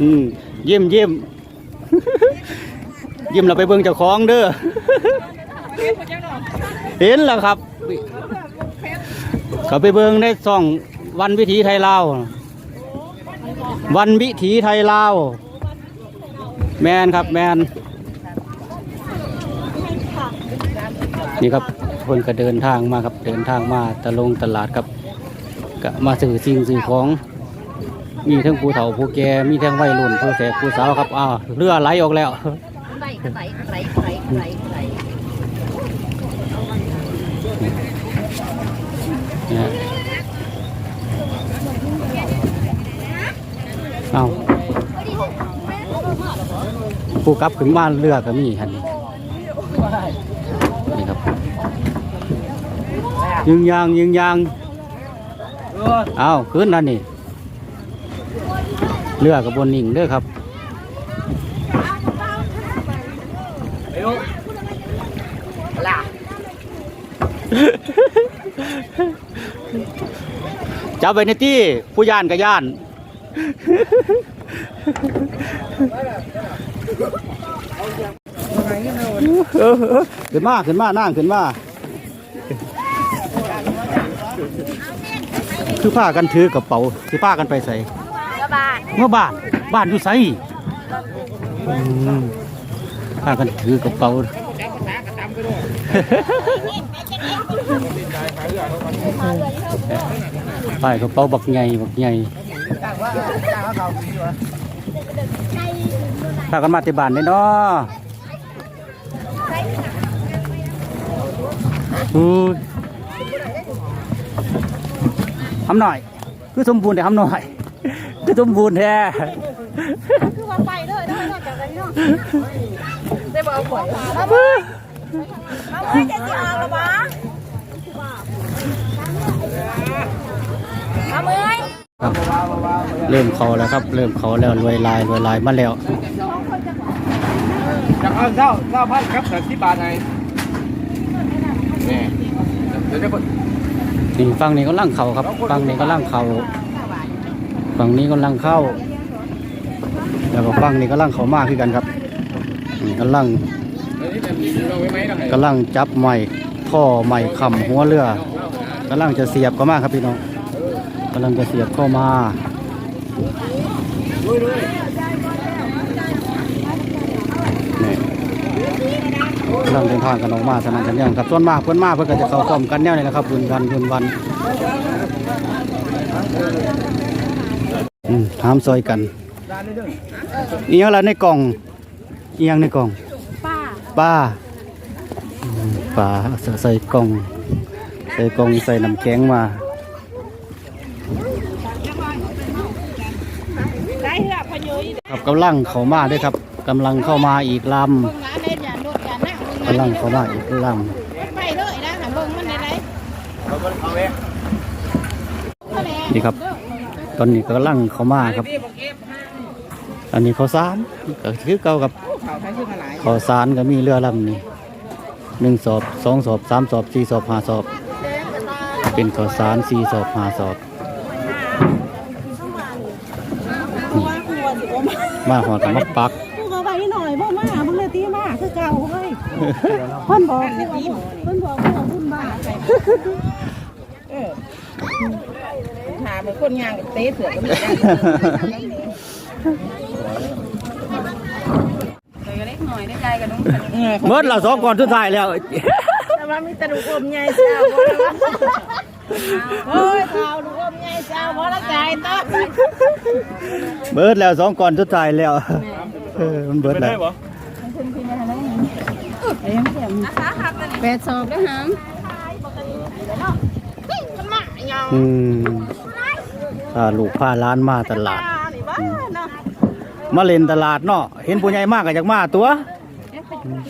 อืมเยี่ยมเยี่ยมเยี่ยมเราไปเบิ่งเจ้าของเด้อเห็นแล้วครับ เขาไปเบิ่งในช่องวันวิถีไทยลาววันวิถีไทยลาวแมนครับแมนนี่ครับคนก็เดินทางมาครับเดินทางมาตะลงตลาดครับก็มาซื้อสิ่งซื้อของ มีทั้งผู้เฒ่าผู้แก่มีทั้งวัยรุ่นผู้แสบผู้สาวครับอ้าวเรือไหลออกแล้วไหลไหลไหลไหลไหลเอาผู้กลับขึ้นบ้านเรือก็มีคันนี้นี่ครับยิงยางยิงยางเอาขึ้นนั่นนี่ เรือกับบนนิ่งเด้อครับจับไปในที่ผู้ย่านกับย่านเออเออขึ้นมาขึ้นมานั่งขึ้นมา คือผ้ากันถือกระเป๋าคือผ้ากันไปใส่กระบาด เมื่อบ้านบ้านอยู่ไสอืมผ้ากันถือกระเป๋าป้ายกระเป๋าบักใหญ่บักใหญ่พากันมาที่บ้านได้เนาะอู้ยทำหน่อย คือสมบูรณ์แต่ทำหน่อย คือสมบูรณ์แท้คือว่าไปเลยได้นอกจากนี้เนาะได้บอกเอาขวดเอาเอาไว้จะสิออกหรอวะเอาเอ้ยเริ่มเขาแล้วครับ เริ่มเขาแล้วรวยลายรวยลายมาแล้วจากเอาเจ้าเจ้าพันครับแต่ที่บาทไหนนี่เดี๋ยวจะกดนี่ฝั่งนี้ก็ล่างเขาครับฝั่งนี้ก็ล่างเขา ฝั่งนี้ก็ล่างเข้า แล้วก็ฝั่งนี้ก็ล่างเขามากขึ้นกันครับนี่ก็ล่างเดี๋ยวนี้แบบนี้เราไว้ไหมเราไหนกำลังจับใหม่ท่อใหม่ขำหัวเรือกำลังจะเสียบก็มากครับพี่น้องกำลังจะเสียบเข้ามาเนี่กำลังเดินทางกันออกมาสนั่นกันยังครับส่วนมากเพื่อนมากเพื่อนก็จะเข้าต้มกันแนวนี่แหละครับบุญวันบุญวัน อืมถามซอยกันอีกอย่างละในกล่องอีกอย่างในกล่อง ป้าป้าอืมป้าใส่กล่อง ใส่กล่องใส่น้ำแข็งมา ได้เหรอพะยุยครับกำลังเข้ามาด้วยครับกำลังเข้ามาอีกลเบิ่งร้านเล่นอย่าโดดอย่านั่งำกำลังเข้ามาอีกลไปเลยนะหาเบิ่งมันได้ไหนเอาไปเอาไว้ำนี่ครับ ตอนนี้กำลังเข้ามาครับ อันนี้เขาวสารก็คือเก่ากับเขาวสารก็มีเรือลำนี้หนึ่งสอบสองสอบสามสอบสี่สอบห้าสอบ เป็นข้าวสารสี่สอบห้าสอบนี่มาหอดกับมาปักกูก็ไปหน่อยบ่มามึงเลยตีมาคือเก่าเฮ้ยเพิ่นบอกเพิ่นบอกว่าพุ่นบ้าถามเหมือนคนงานกับเต้เสือก็ไม่ได้เลยก็เล็กหน่อยได้ใจกับน้องเมื่อเราสองก่อนสุดท้ายแล้วแต่ว่ามีตะดุกอมใหญ่เจ้าโอ้ยข่าวดุกอมใหญ่เจ้าเพราะละใจต้นเบิดแล้วสองก่อนสุดท้ายแล้วเออมันเบิดแล้วแปดสอบแล้วหามอืมพา ลูกพาหล้านมาตลาดอืมมาเล่นตลาดเนาะเห็นผู้ใหญ่มากก็จากมาตัว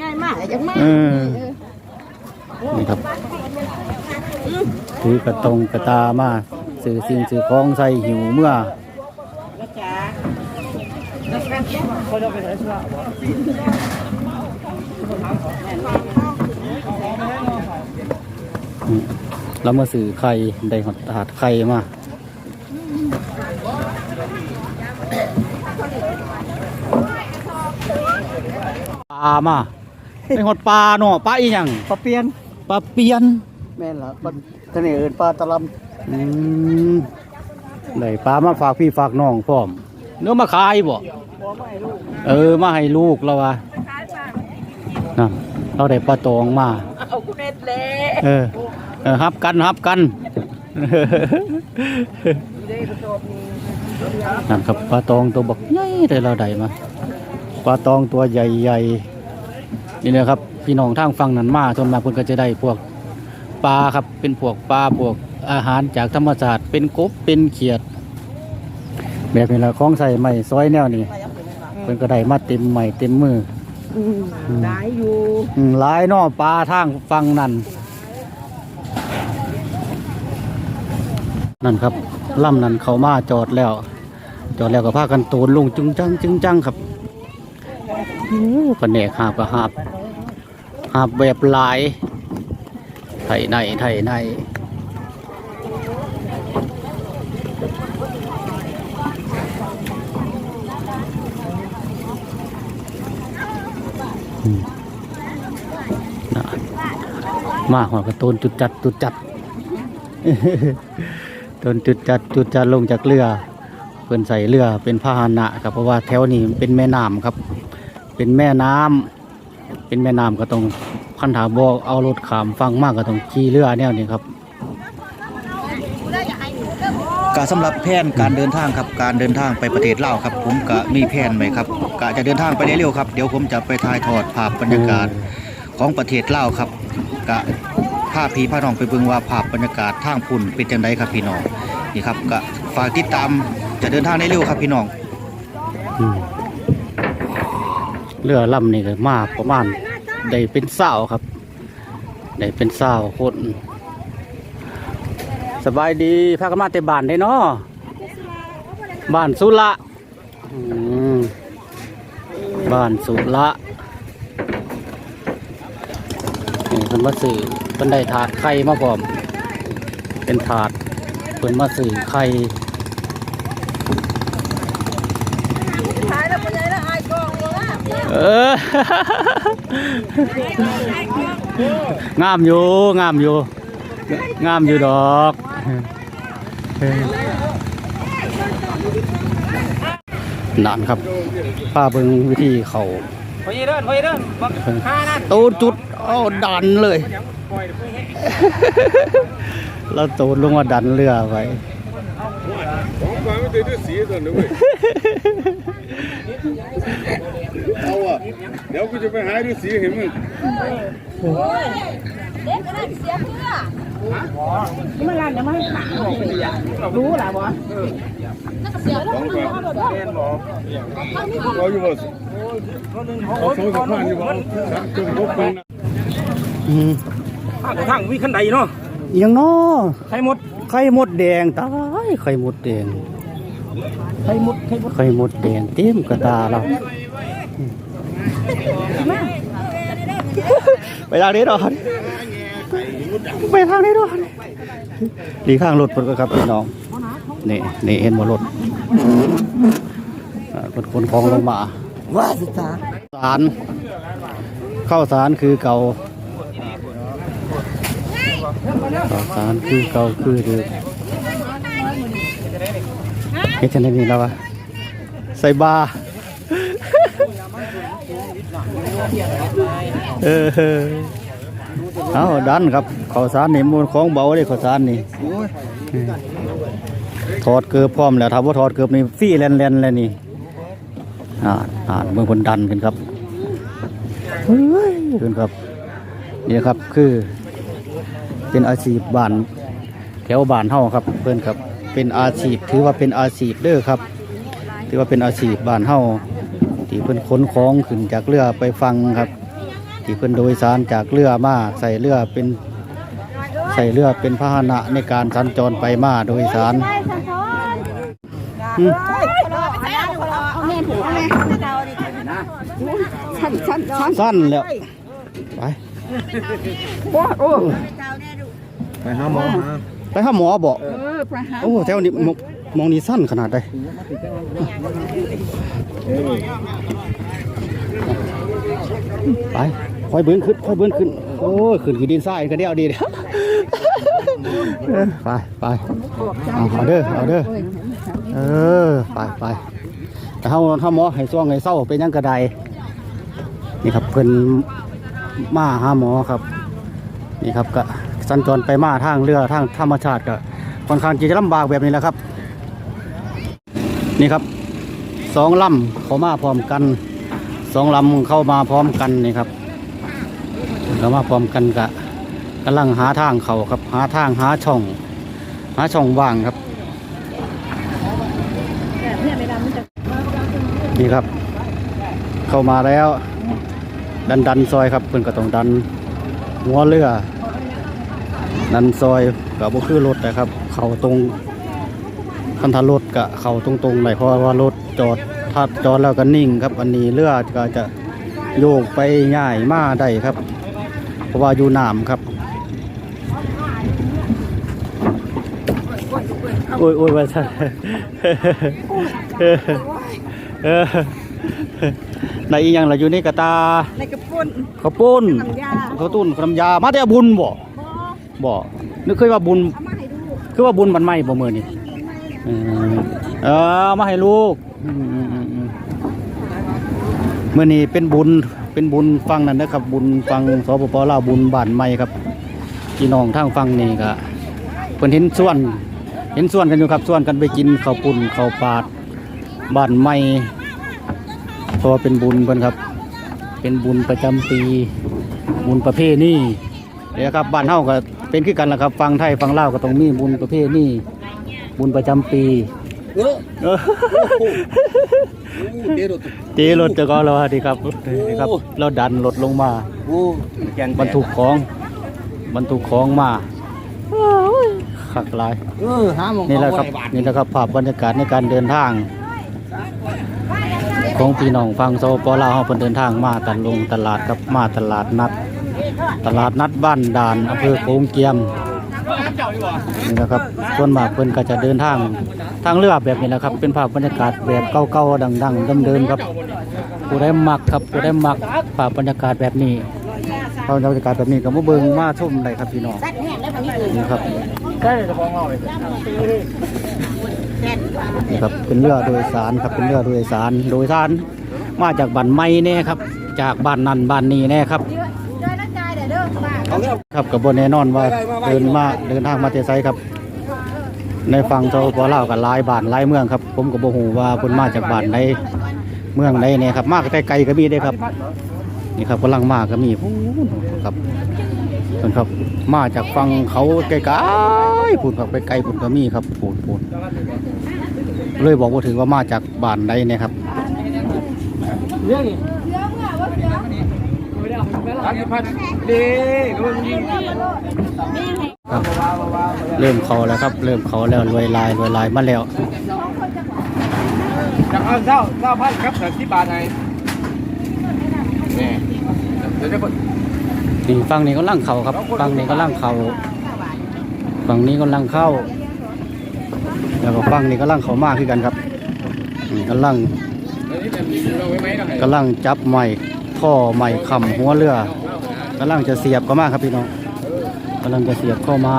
ง่ายมากจังมากเออนี่ครับถือกระตงกระตามาสื่อสิ่งสื่อของใส่หิวเมื่ออืมแล้วมาสื่อไข่ได้หอดถาดไข่มา ปลามาไอหดปลาหนาะปลาอีหยังปลาเปียนปลาเปียน แม่นล่ะมันทะเลอิ้นปลาตะลำอืมได้ปลามาฝากพี่ฝากน้องพร้อมเนื้อมาขายบ่เออมาให้ลูกแล้ววะนะเราได้ปลาตองมาเอาอเออฮับกันฮับกันเฮ้ยระสบนี้ นครับปลาตองตัวบักใหญ่แต่เราได้มาปลาตองตัวใหญ่ๆนี่นะครับพี่น้องทางฝั่งนั้นมาส่วนมากเพิ่นก็จะได้พวกปลาครับเป็นพวกปลาพวกอาหารจากธรรมชาติเป็นกบเป็นเขียด แบบนี้ละของใส่ใหม่ซอยแนวนี้เพิ่นก็ได้มาเต็มใหม่เต็มมือได้อยู่อืมหลายเนอปลาทางฟังนั่นนั่นครับ ล่ำนั่นเขามาจอดแล้ว จอดแล้วก็พากันโตนลงจึงจังจึงจังครับโอ้แผนกหาบก็หาบหาบแบบหลาย ไถในไถในมน่ะมาหัวกระตูนจุดจัดจุดจัด ต้นจุดจัดจุดจัดลงจากเรือเพิ่นใส่เรือเป็นพาหนะครับ เพราะว่าแถวนี้เป็นแม่น้ำครับ เป็นแม่น้ำเป็นแม่น้ำก็ต้องคันถาบอเอารถขามฟังมากก็ต้องขี่เรือแนวนี้ครับกะสำหรับแผนการเดินทางครับการเดินทางไปประเทศลาวครับ ผมกะมีแผนไว้ครับกะจะเดินทางไปเร็วๆครับเดี๋ยวผมจะไปถ่ายทอดภาพบรรยากาศของประเทศลาวครับกะ ภาพพี่พาน้องไปเบิ่งว่าภาพบรรยากาศทางพุ่นเป็นจังไดครับพี่น้องนี่ครับกะฝากติดตามจะเดินทางได้เร็วครับพี่น้องอืมเรือลำนี่ก็มาประมาณได้เป็นเศร้าครับได้เป็นเศร้าคนสบายดีพากันมาแต่บ้านได้เนาะบ้านสุระบ้านสุระนี่เพิ่นมาสื่อ เพิ่นได้ถาดไข่มาพร้อม เป็นถาดเพิ่นมาสื่อไข่ขายแล้วเป็นไงแล้วไอ้กองเลยนะเอองามอยู่งามอยู่งามอยู่ดอกเออนั่นครับป้าเบิงวิธีเขาพอยีเดินพอยีเดินบักห้านั่นตูดจุดเอาดันเลยปล่อย เพิ่งให้แล้วตูดลงมาดันเรือไว้ของฟังไม่ได้ด้วยสีตัวนึงเว้ยเอาอะเดี๋ยวกูจะไปหาดูสีเห็นมึงเด็กก็ได้เสียเพื่อมันร้านจะมาให้ขาออกไปรู้หรอบอนักเสียแล้วของมันฟังเอาแบบว่าเราอยู่บ่เขาสงสารอยู่บ่ครับจุ่มพกคนนะ อืมข้างทางมีขันใดเนาะอิหยังน้อใครหมดไข่มดแดงตายไข่มดแดงใครหมดใครหมดไข่มดแดงเต็มกระตาเราไปทางนี้ดอนไปทางนี้ดอนดีข้างรถเพิ่นก็ครับพี่น้องนี่นี่เห็นบ่รถอ่าเพิ่นขนของลงมาว่าสิตาสารข้าวสารคือเก่าข้าว สารคือเก่าคือเดิมเฮ็ดจังได๋นี่แล้ววะใส่บาเออเอาดันครับข้าวสารนี่มันของเบาเลยข้าวสารนี่ถอดเกือบพร้อมแล้วถ้าบ่ถอดเกือบนี่ฟรี่แล่นๆเลยนี่อ่าอ่าเมืองคนดันกันครับเฮ้ยขึ้นครับนี่ครับคือ เป็นอาชีพบ้านแถวบ้านเฮาครับ เพื่อนครับเป็นอาชีพถือว่าเป็นอาชีพเด้อครับ ถือว่าเป็นอาชีพบ้านเฮาที่เพิ่นขนของขึ้นจากเรือไปฟังครับ ที่เพิ่นโดยสารจากเรือมาใส่เรือเป็นใส่เรือเป็นพาหนะในการสัญจรไปมาโดยสารอืมเอาเงินถูกไหมชั้นชั้นชั้นสั้นแล้วไป ไปหาหมอหาไปหาหมอบอกเออไปหาโอ้แถวนี้มองมองนี่สั้นขนาดใดไปค่อยเบิ้นขึ้นค่อยเบิ้นขึ้น โอ้ยขึ้นกี่ดินทรายก็เดียวดีเด้อไปไปเอาเอาเด้อเอาเด้อเออไปไปแต่เฮาเฮาหมอให้ซ่วงให้เศร้าเป็นหยังกระไดนี่ครับเพิ่นมาหาหมอครับ นี่ครับก็ สัญจรไปมาทางเรือทางธรรมชาติก็ค่อนข้างจีจะลำบากแบบนี้แหละครับ นี่ครับสองลำเขามาพร้อมกันสองลำเข้ามาพร้อมกันนี่ครับเขามาพร้อมกันกะกำลังหาทางเขาครับ หาทางหาช่อง หาช่องว่างครับนี่ครับ เข้ามาแล้ว ดันดันซอยครับเพิ่อนก็ต้องดันหัวเรือ ดันซอยกับบ่คือรถนะครับ เขาตรงคันทารถกะเขาตรงๆหน่อยเพราะว่ารถจอดถ้าจอดแล้วก็นิ่งครับ อันนี้เรือก็จะโยกไปง่ายมาได้ครับ เพราะว่าอยู่น้ำครับโอ้ยโอ้ยว่าใช่ในอีหยังล่ะอยู่ในกระตาในกระปุนข้าวปุ้นน้ำยาข้าวตุ้นขนมยามาแต่บุญบ่ บ่นึกเคยว่าบุญเอามาให้ดูคือว่าบุญบันไม่บ่มื้อนี้เออเออเอามาให้ลูกอืมอืมอืมอืมมื้อนี้เป็นบุญเป็นบุญฟังนั่นนะครับ บุญฟังสปปลาวบุญบ้านใหม่ครับพี่น้องทางฟังนี่ก็เพิ่นเห็นส่วน เห็นส่วนกันอยู่ครับส่วนกันไปกินข้าวปุ้นข้าวปาดบ้านใหม่เพราะว่าเป็นบุญเพิ่นครับ เป็นบุญประจำปี บุญประเพณีเดี๋ยวครับบ้านเฮาก็ เป็นคือกันละครับ ฟังไทยฟังลาวก็ต้องมีบุญประเพณีบุญประจำปีเออเออเดี๋ยวตีรถจะก็แล้วดีครับนี่ครับ เราดันรถลงมาโอ้แกนบรรทุกของบรรทุกของมาขักหลายเออหาหมองนี่แหละครับนี่แหละครับภาพบรรยากาศในการเดินทาง ของพี่น้องฟังโซปลาวเฮาเพิ่นเดินทางมาตัดลงตลาดครับมาตลาดนัด ตลาดนัดบ้านด่านอำเภอโขงเกียมนี่แหละครับส่วนมากเพิ่นก็จะเดินทางทางเรือแบบนี้แหละครับ เป็นภาพบรรยากาศแบบเก่าๆดังๆเดิมๆครับผู้ได้มักครับผู้ได้มักภาพบรรยากาศแบบนี้ภาพบรรยากาศแบบนี้ก็มาเบิ่งมาชมได้ครับพี่น้องนี่ครับนี่ครับเป็นเรือโดยสารครับเป็นเรือโดยสารโดยสารมาจากบ้านไม้แน่ครับ จากบ้านนั่นบ้านนี้แน่ครับ ครับกับบนแน่นอนว่าเดินมาเดินทางมาเตไซครับ ในฝั่งโซปลากับลายบานลายเมืองครับ ผมก็บ่ฮู้ว่าเพิ่นมาจากบานใดเมืองใดแน่ครับมากไกลๆก็มีเด้ครับ นี่ครับกำลังมาก็มีครับเพิ่นครับมาจากฝั่งเขาไกลๆพูนครับไปไกลพูนก็มีครับพูนพูนเลยบอกว่าถึงว่ามาจากบานใดเนี่ยครับสา มสิบพันดีก็มึงยิงครับ เริ่มเขาแล้วครับ เริ่มเขาแล้วรวยลายรวยลายมาแล้วจากเอาเจ้าเจ้าพันครับแต่ที่บาทไหนนี่เดี๋ยวจะนี่ฝั่งนี้ก็ล่างเขาครับฝั่งนี้ก็ล่างเขาฝั่งนี้ก็ล่างเข้า แล้วก็ฝั่งนี้ก็ล่างเขามากขึ้นกันครับนี่กำลังเราไว้ไหมเรากำลังจับใหม่ ท่อใหม่คำหัวเรือกำลังจะเสียบก็มากครับพี่น้องกำลังจะเสียบเข้ามา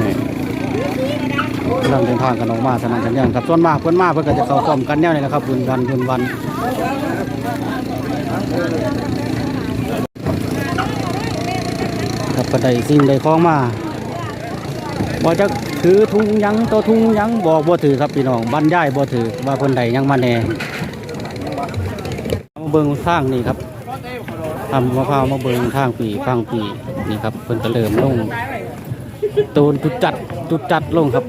นี่กำลังเดินทางกันออกมาสนั่นกันยังครับส่วนมากเพื่อนมากเพื่อนก็จะเข้าพร้อมกันแนวนี้นะครับบุญวันบุญวันครับก็ได้สิ่งได้ของมา บ่จะถือทุงยังตัวทุงยังบอกบ่ถือครับพี่น้องบรรยายบ่ถือว่าคนใดยังมาแน่มาเบิ่งทางนี่ครับทำมะพร้าวมาเบิงทางปีฟังปีนี่ครับเพิ่นก็เริ่มลงตูนจุดจัดจุดจัดลงครับ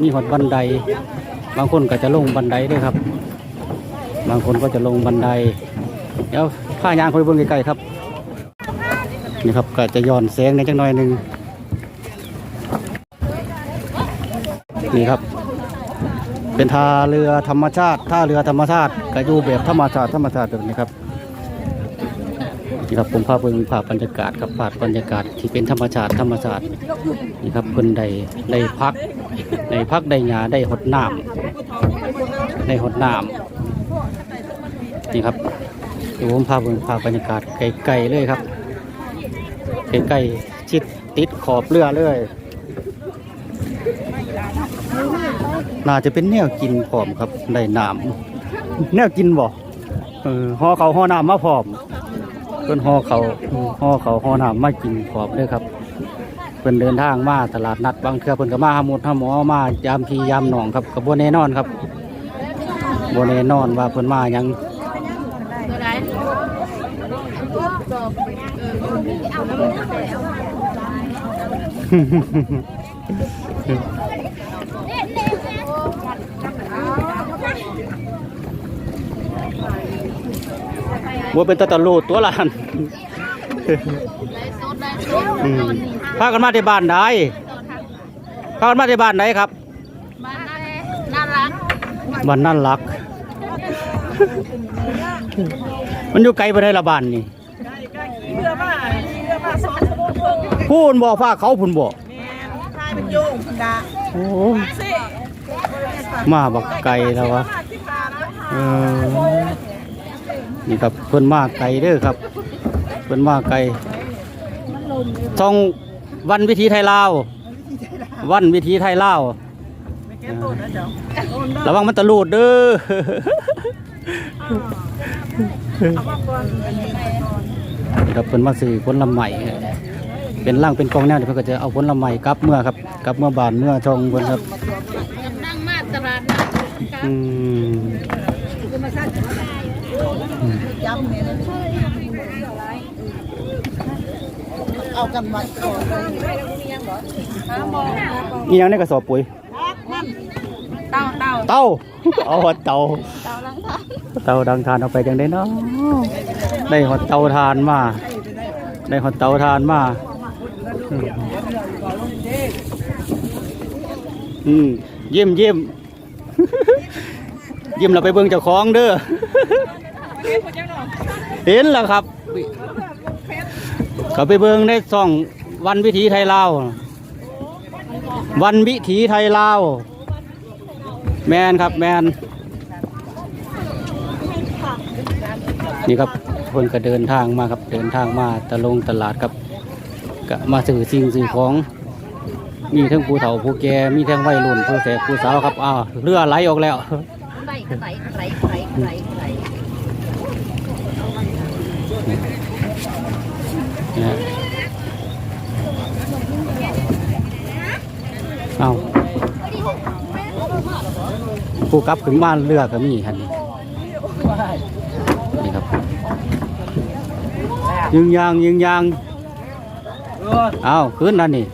มีหอดบันได บางคนก็จะลงบันไดด้วยครับ บางคนก็จะลงบันไดเดี๋ยวข้ายางคนเบิ่งใกล้ๆครับนี่ครับก็จะย้อนแสงในจังหน่อยหนึ่ง นี่ครับ เป็นท่าเรือธรรมชาติท่าเรือธรรมชาติก็อยู่แบบธรรมชาติธรรมชาติแบบนี้ครับนี่ครับผมพาเบิ่งภาพบรรยากาศครับภาพบรรยากาศที่เป็นธรรมชาติธรรมชาตินี่ครับเพิ่นได้ได้พักได้พักได้หญ้าได้หดน้ำในหดน้ำนี่ครับเดี๋ยวผมพาเบิ่งพาบรรยากาศไกลๆเลยครับใกล้ๆชิดติดขอบเรือเลย น่าจะเป็นแนวกินพร้อมครับได้น้ำแนวกินบ่เออห่อเขาห่อน้ำมาพร้อมเพิ่นห่อเขาห่อเขาห่อน้ำมากินพร้อมเลยครับเพิ่นเดินทางมาตลาดนัดบางเทื่อเพิ่นก็มาหาหมุดหาหมอมายามพียามหนองครับก็บ่แน่นอนครับบ่แน่นอนว่าเพิ่นมายัง ว่าเป็นตะตะลูดตัวหลานอืมพากันมาที่บ้านใดพากันมาที่บ้านไหนครับน่ารักบ้านนั่นรัก มันอยู่ไกลไปได้ละบ้านนี่เรือมาเรือมาสองชั่วโมงครึ่งพูนบ่ฟ้าเขาพูนบ่แม่ทายเป็นโยงคุณดาโอ้สิมาบักไกลแล้ววะมาที่ผ่านแล้วเออ นี่ครับเพิ่นมาไกลเด้อครับเพิ่นมาไกลช่องวันวิถีไทยลาว วันวิถีไทยลาวไม่แก้ตัวนะเจ้าระวังมันตะลูดเด้อเอามาก่อนครับเพิ่นมาซื้อผลไม้เป็นร่างเป็นกองแนวเดี๋ยวเพิ่นก็จะเอาผลไม้กลับเมื่อครับกลับเมื่อบานเมื่อทองเพิ่นครับนั่งมาตลาดนัดอืม ย้ำเนี่ยเอากันมาก่อนอีหยังในกระสอบปุ๋ยเต้าเต้าเต้าเอาหอดเต้าเต้าดังทานเอาไปจังได้เนาะได้หอดเต้าทานมาได้หอดเต้าทานมาอืมอืมเยี่ยมเยี่ยมยิ้มเราไปเบิ่งเจ้าของเด้อ เห็นแล้วครับเขาไปเบิ่งในซ่องวันวิถีไทยลาววันวิถีไทยลาวแมนครับแมนนี่ครับคนก็เดินทางมาครับเดินทางมาตะลงตลาดครับก็มาสื่อสิ่งสื่อของ มีทั้งผู้เฒ่าผู้แก่มีทั้งวัยรุ่นผู้แสบผู้สาวครับอ้าวเรือไหลออกแล้วไหลไหลไหลไหลไหลไหล นะเอาผู้กลับขึ้นบ้านเรือก็มีคันนี้นี่ครับ ยิงยางยิงยางเอาขึ้นนั่นนี่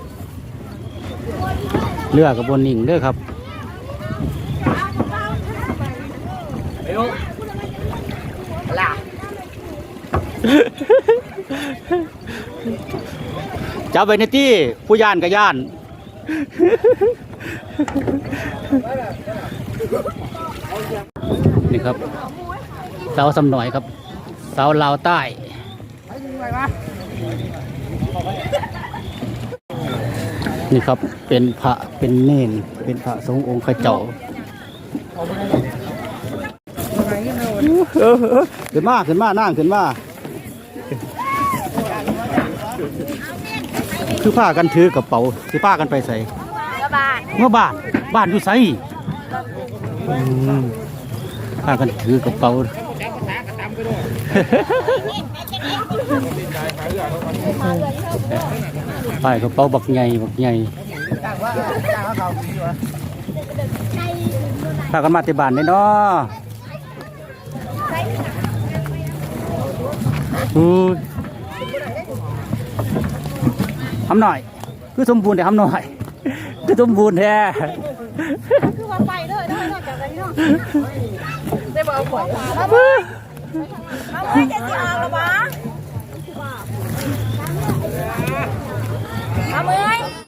เรือกับบนนิ่งเด้อครับ บไปในที่ผู้ย่านกับย่าน นี่ครับ เสาสำหน่อยครับ เสาลาวใต้นี่ครับเป็นพระเป็นเนนเป็นพระสงฆ์องค์ข้าเจ้าเออเออขึ้นมาขึ้นมานั่งขึ้นมา คือผ้ากันถือกระเป๋าคือผ้ากันไปใส่กระบาดเมื่อบ้านบ้านอยู่ไสอืมผ้ากันถือกระเป๋าป้ายกระเป๋าบักใหญ่บักใหญ่พากันมาที่บ้านได้เนาะอู้ ทำหน่อย คือสมบูรณ์แต่ทำหน่อย คือสมบูรณ์แท้คือว่าไปเลยได้นอกจากนี้เนาะได้บอกเอาขวดเอาเฮ้ยจะสิออกหรอวะเอาเฮ้ย